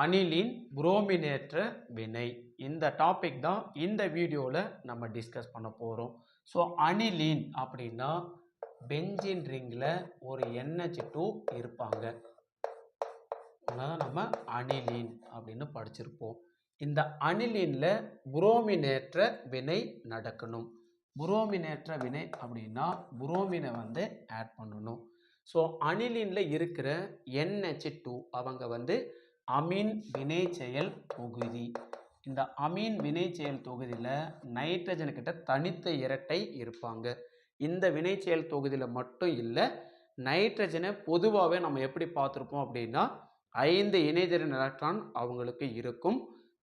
அணிலின் புரோமினேற்ற வினை. இந்த டாபிக் தான் இந்த வீடியோவில் நம்ம டிஸ்கஸ் பண்ண போகிறோம் ஸோ அணிலின் அப்படின்னா பெஞ்சின் ரிங்கில் ஒரு என்ஹெச் டூ இருப்பாங்க. அதனால் நம்ம அணிலின் அப்படின்னு படிச்சிருப்போம். இந்த அணிலின்ல புரோமினேற்ற வினை நடக்கணும். புரோமினேற்ற வினை அப்படின்னா புரோமினை வந்து ஆட் பண்ணணும். ஸோ அணிலின்ல இருக்கிற என்ஹெச் டூ அவங்க வந்து அமீன் வினை செயல் தொகுதி. இந்த அமீன் வினை செயல் தொகுதியில் நைட்ரஜன் கிட்ட தனித்த இரட்டை இருப்பாங்க. இந்த வினை செயல் தொகுதியில் மட்டும் இல்லை நைட்ரஜனை பொதுவாகவே நம்ம எப்படி பார்த்துருப்போம் அப்படின்னா ஐந்து இணைதிறன் எலக்ட்ரான் அவங்களுக்கு இருக்கும்.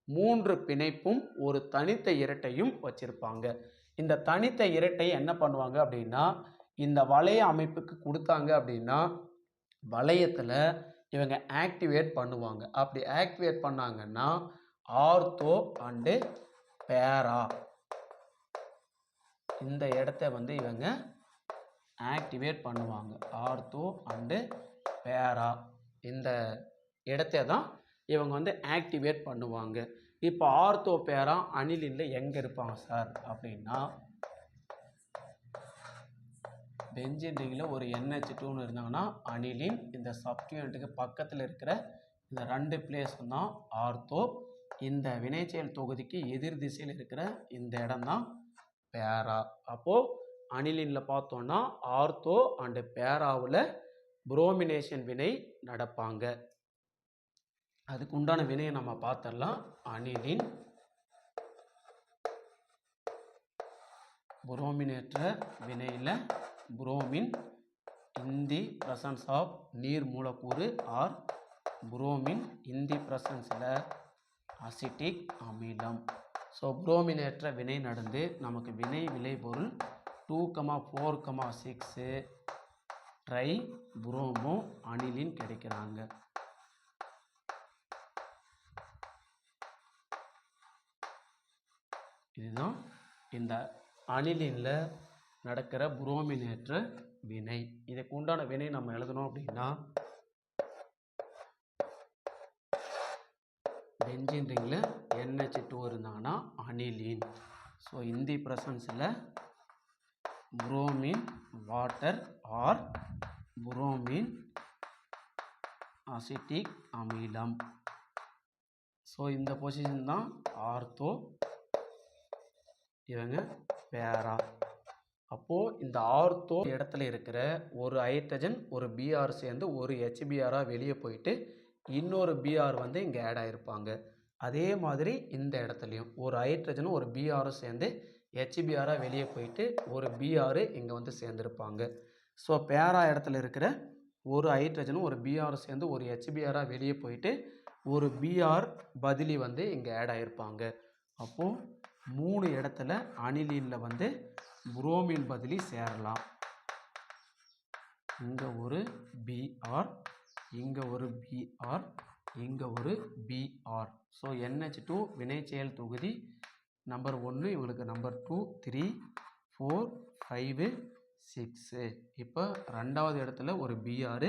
மூன்று பிணைப்பும் ஒரு தனித்த இரட்டையும் வச்சிருப்பாங்க. இந்த தனித்த இரட்டை என்ன பண்ணுவாங்க அப்படின்னா இந்த வளைய அமைப்புக்கு கொடுத்தாங்க அப்படின்னா வளையத்தில் இவங்க ஆக்டிவேட் பண்ணுவாங்க. அப்படி ஆக்டிவேட் பண்ணாங்கன்னா ஆர்த்தோ அண்டு பேரா. இந்த இடத்த வந்து இவங்க ஆக்டிவேட் பண்ணுவாங்க. ஆர்த்தோ அண்டு பேரா. இந்த இடத்த தான் இவங்க வந்து ஆக்டிவேட் பண்ணுவாங்க. இப்போ ஆர்த்தோ பேரா அணிலில் எங்கே இருப்பாங்க சார் அப்படின்னா பென்சின் ரிங்கில் ஒரு என்ஹெச் டூன்னு இருந்தாங்கன்னா அனிலின் இந்த சப்ஸ்டியூண்ட்டுக்கு பக்கத்தில் இருக்கிற இந்த ரெண்டு பிளேஸ் தான் ஆர்த்தோ. இந்த வினைச்செயல் தொகுதிக்கு எதிர் திசையில் இருக்கிற இந்த இடம் தான் பேரா. அப்போது அனிலினில் பார்த்தோன்னா ஆர்த்தோ அண்டு பேராவில் புரோமினேஷன் வினை நடப்பாங்க. அதுக்கு உண்டான வினையை நம்ம பார்த்துடலாம். அனிலின் புரோமினேற்ற வினையில் புரோமின் இந்தி பிரசன்ஸ் ஆஃப் நீர் மூலக்கூறு ஆர் புரோமின் இந்தி பிரசன்ஸில் அசிட்டிக் அமிலம். ஸோ புரோமினேற்ற வினை நடந்து நமக்கு வினை விளைபொருள் two comma four comma six tribromoaniline கிடைக்கிறாங்க. இதுதான் இந்த அணிலின்ல நடக்கிற புரோமினேற்ற வினை. இதுக்கு உண்டான வினை நம்ம எழுதணும் அப்படின்னா பெஞ்சின் ரிங்கில் NH டூ இருந்தாங்கன்னா aniline. So in the ப்ரெசன்ஸில் bromine water or bromine acetic அமிலம். ஸோ இந்த பொசிஷன் தான் ஆர்த்தோ இவங்க பேரா. அப்போது இந்த ஆர்த்தோ இடத்துல இருக்கிற ஒரு ஹைட்ரஜன் ஒரு பிஆர் சேர்ந்து ஒரு ஹெச்பிஆராக வெளியே போயிட்டு இன்னொரு பிஆர் வந்து இங்கே ஆட் ஆகிருப்பாங்க அதே மாதிரி இந்த இடத்துலையும் ஒரு ஹைட்ரஜனும் ஒரு பிஆரும் சேர்ந்து ஹெச்பிஆராக வெளியே போயிட்டு ஒரு பிஆர் இங்கே வந்து சேர்ந்துருப்பாங்க. ஸோ பேரா இடத்துல இருக்கிற ஒரு ஹைட்ரஜனும் ஒரு பிஆர் சேர்ந்து ஒரு ஹெச்பிஆராக வெளியே போயிட்டு ஒரு பிஆர் பதிலி வந்து இங்கே ஆட் ஆகிருப்பாங்க அப்போது மூணு இடத்துல அணிலியில் வந்து புரோமின் பதிலி சேரலாம். இங்கே ஒரு பிஆர் இங்கே ஒரு பிஆர் இங்கே ஒரு பிஆர் ஸோ என்ஹெச் டூ வினைச்செயல் தொகுதி நம்பர் ஒன்று இவங்களுக்கு number two three four five six இப்போ ரெண்டாவது இடத்துல ஒரு பிஆர்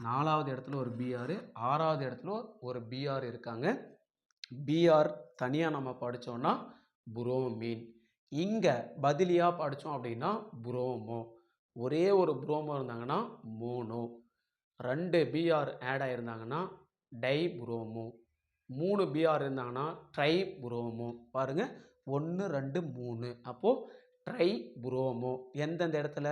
நாலாவது இடத்துல ஒரு பிஆர் ஆறாவது இடத்துல ஒரு பிஆர் இருக்காங்க. பிஆர் தனியாக நம்ம படித்தோன்னா புரோமீன். இங்கே பதிலியாக படித்தோம் அப்படின்னா புரோமோ. ஒரே ஒரு புரோமோ இருந்தாங்கன்னா மோனோ. ரெண்டு பிஆர் ஆட் ஆகிருந்தாங்கன்னா டை புரோமோ மூணு பிஆர் இருந்தாங்கன்னா ட்ரை புரோமோ பாருங்கள் ஒன்று ரெண்டு மூணு. அப்போது ட்ரை புரோமோ எந்தெந்த இடத்துல?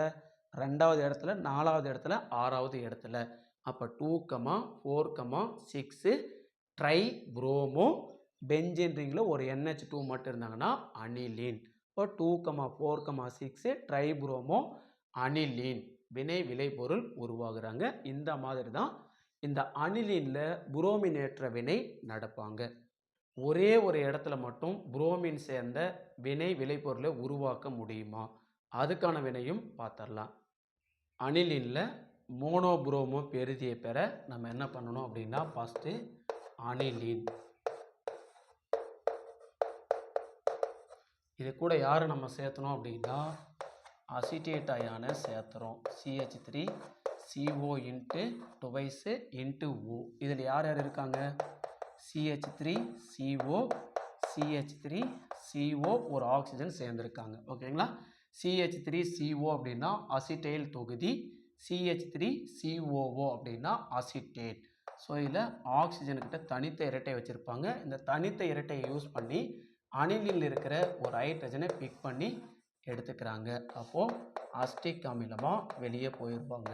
ரெண்டாவது இடத்துல நாலாவது இடத்துல ஆறாவது இடத்துல. அப்போ two comma four comma six tri bromo benzene ஒரு என்ஹெச் டூ மட்டும் இருந்தாங்கன்னா அனிலின் இப்போ two comma four comma six tri bromo aniline வினை விளைபொருள் உருவாகுறாங்க. இந்த மாதிரி தான் இந்த அணிலினில் புரோமினேற்ற வினை நடப்பாங்க. ஒரே ஒரு இடத்துல மட்டும் புரோமின் சேர்ந்த வினை விளைபொருளை உருவாக்க முடியுமா? அதுக்கான வினையும் பார்த்துடலாம். அணிலினில் மோனோபுரோமோ பெருதியை பெற நம்ம என்ன பண்ணணும் அப்படின்னா ஃபஸ்ட்டு அனிலின் இது கூட யாரை நம்ம சேர்த்தணும் அப்படின்னா அசிட்டேட் அயானை சேர்த்துறோம். CH three CO into twice into O இதில் யார் யார் இருக்காங்க? CH three CO CH three CO ஒரு ஆக்சிஜன் சேர்ந்துருக்காங்க. ஓகேங்களா? சிஹெச் த்ரீ சிஓ அப்படின்னா அசிட்டைல் தொகுதி. சிஹெச் த்ரீ சிஓஓ அப்படின்னா அசிட்டேட் ஸோ இதில் ஆக்சிஜனுக்கிட்ட தனித்த இரட்டை வச்சுருப்பாங்க. இந்த தனித்த இரட்டையை யூஸ் பண்ணி அணிலில் இருக்கிற ஒரு ஹைட்ரஜனை பிக் பண்ணி எடுத்துக்கிறாங்க. அப்போது அஸ்டிக் அமிலமாக வெளியே போயிருப்பாங்க.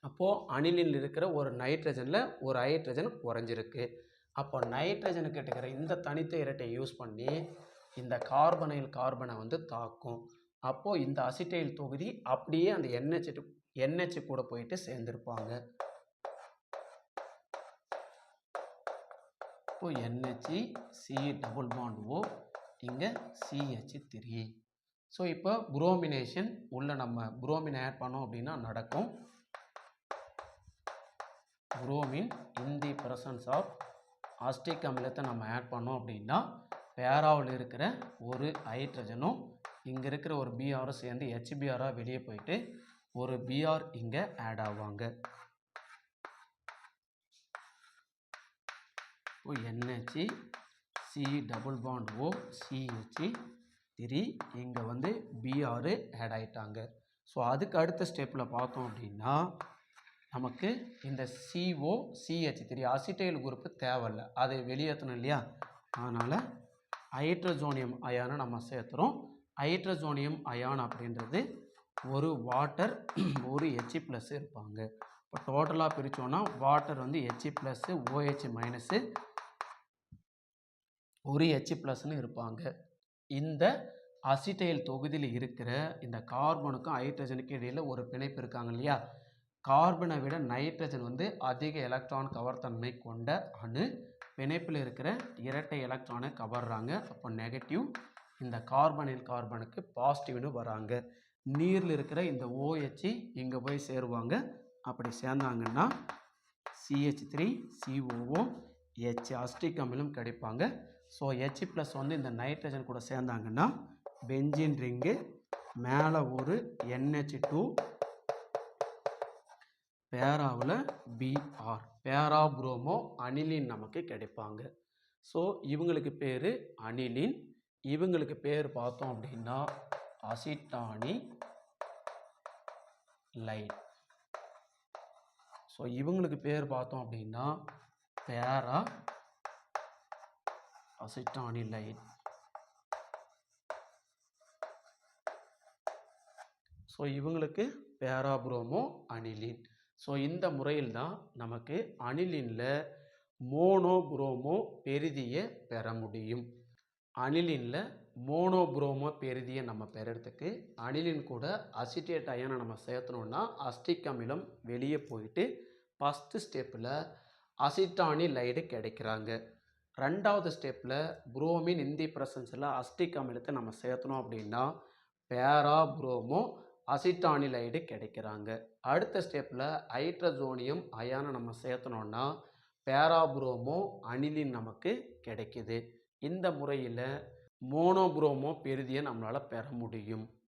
அப்போது அணிலில் இருக்கிற ஒரு நைட்ரஜனில் ஒரு ஹைட்ரஜன் குறைஞ்சிருக்கு அப்போ நைட்ரஜனுக்கு இருக்கிற இந்த தனித்த இரட்டை யூஸ் பண்ணி இந்த கார்பனைல் கார்பனை வந்து தாக்கும். அப்போது இந்த அசிட்டைல் தொகுதி அப்படியே அந்த என்ஹெச் என்ஹெச் கூட போயிட்டு சேர்ந்துருப்பாங்க. இப்போ NHC C double bond O இங்கே சிஹெச் த்ரீ ஸோ இப்போ புரோமினேஷன் உள்ளே நம்ம புரோமின் ஆட் பண்ணோம் அப்படின்னா நடக்கும். Bromine in the presence of acetic அமிலத்தை நம்ம ஆட் பண்ணோம் அப்படின்னா பேராவில் இருக்கிற ஒரு ஹைட்ரஜனும் இங்கே இருக்கிற ஒரு பிஆரும் சேர்ந்து ஹெச்பிஆராக வெளியே போயிட்டு ஒரு பிஆர் இங்கே ஆட் ஆவாங்க. இப்போ NHE C double bond O CHC three இங்கே வந்து பிஆர் ஆட் ஆயிட்டாங்க. ஸோ அதுக்கு அடுத்த ஸ்டெப்பில் பார்த்தோம் அப்படின்னா நமக்கு இந்த CO CH three acetyl group தேவையில்ல. அதை வெளியேற்றணும் இல்லையா? அதனால் ஹைட்ரஜோனியம் அயானை நம்ம சேர்த்துறோம். ஹைட்ரஜோனியம் அயான் அப்படின்றது ஒரு வாட்டர் ஒரு ஹெச்சி ப்ளஸ் இருப்பாங்க. இப்போ டோட்டலாக பிரித்தோன்னா வாட்டர் வந்து ஹெச்சி ப்ளஸ்ஸு ஓஹெச் மைனஸு ஒரு ஹெச் ப்ளஸ்னு இருப்பாங்க. இந்த அசிட்டைல் தொகுதியில் இருக்கிற இந்த கார்பனுக்கும் ஹைட்ரஜனுக்கும் இடையில் ஒரு பிணைப்பு இருக்காங்க இல்லையா? கார்பனை விட நைட்ரஜன் வந்து அதிக எலக்ட்ரான் கவர்த்தன்மை கொண்ட அணு. பிணைப்பில் இருக்கிற இரட்டை எலக்ட்ரானை கவர்றாங்க. அப்போ நெகட்டிவ் இந்த கார்பனில் கார்பனுக்கு பாசிட்டிவ்னு வராங்க. நீரில் இருக்கிற இந்த ஓஹெச்சி இங்கே போய் சேருவாங்க. அப்படி சேர்ந்தாங்கன்னா CH three COO H acetic அமிலும் கிடைப்பாங்க. ஸோ ஹெச் ப்ளஸ் வந்து இந்த நைட்ரஜன் கூட சேர்ந்தாங்கன்னா பெஞ்சின் ரிங்கு மேலே ஒரு என்ஹெச் டூ பேராவில் பிஆர் பேரா புரோமோ அனிலின் நமக்கு கிடைப்பாங்க. ஸோ இவங்களுக்கு பேர் அனிலின் இவங்களுக்கு பேர் பார்த்தோம் அப்படின்னா அசிட்டானி லைன். ஸோ இவங்களுக்கு பேர் பார்த்தோம் அப்படின்னா பேரா of acetonylate. ஸோ இவங்களுக்கு பேராப்ரோமோ அனிலின் ஸோ இந்த முறையில் தான் நமக்கு அனிலினில் மோனோபுரோமோ பெருதியை பெற முடியும். அனிலினில் மோனோபுரோமோ பெருதியை நம்ம பெறறதுக்கு அனிலின் கூட அசிட்டேட் அயனை நம்ம சேர்த்தணுன்னா அஸ்டிக் அமிலம் வெளியே போயிட்டு ஃபஸ்ட்டு ஸ்டெப்பில் அசிட்டானிலைடு கிடைக்கிறாங்க. ரெண்டாவது ஸ்டெப்பில் புரோமின் இந்தி பிரசன்ஸில் அஸ்டிக் அமிலத்தை நம்ம சேர்த்தணும் அப்படின்னா பேரா புரோமோ அசிட்டானிலைடு கிடைக்கிறாங்க. அடுத்த ஸ்டெப்பில் ஹைட்ரஜோனியம் அயானை நம்ம சேர்த்தனோன்னா பேராபுரோமோ அனிலின் நமக்கு கிடைக்குது. இந்த முறையில் மோனோபுரோமோ பெருதியை நம்மளால் பெற முடியும்.